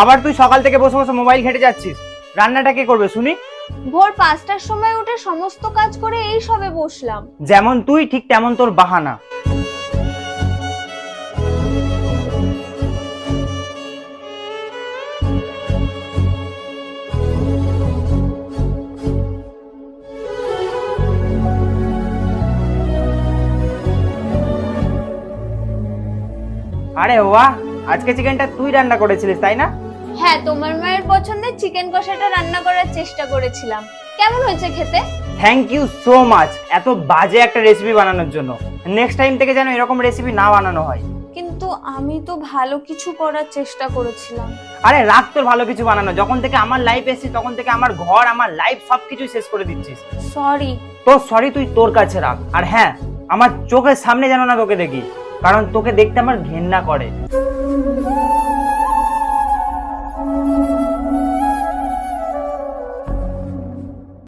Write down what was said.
আবার তুই সকাল থেকে বসে বসে মোবাইল ঘেটে যাচ্ছিস? রান্নাটা কে করবে শুনি? ভোর পাঁচটার সময় উঠে সমস্ত কাজ করে এই সবে বসলাম। যেমন তুই ঠিক তেমন তোর বাহানা। আরে বাহ আজকে চিকেনটা তুই রান্না করেছিলিস তাই না? হ্যাঁ তোমার মায়ের পছন্দের চিকেন কষাটা রান্না করার চেষ্টা করেছিলাম। কেমন হয়েছে খেতে? থ্যাংক ইউ সো মাচ এত বাজে একটা রেসিপি বানানোর জন্য। নেক্সট টাইম থেকে যেন এরকম রেসিপি না বানানো হয়। কিন্তু আমি তো ভালো কিছু করার চেষ্টা করেছিলাম। আরে রাখ তোর ভালো কিছু বানানো। যখন থেকে আমার লাইফ এসেছি তখন থেকে আমার ঘর আমার লাইফ সবকিছু শেষ করে দিচ্ছিস। সরি তো সরি তুই তোর কাছে রাখ। আর হ্যাঁ আমার চোখের সামনে যেন না তোকে দেখি। কারণ তোকে দেখতে আমার ঘেন্না করে।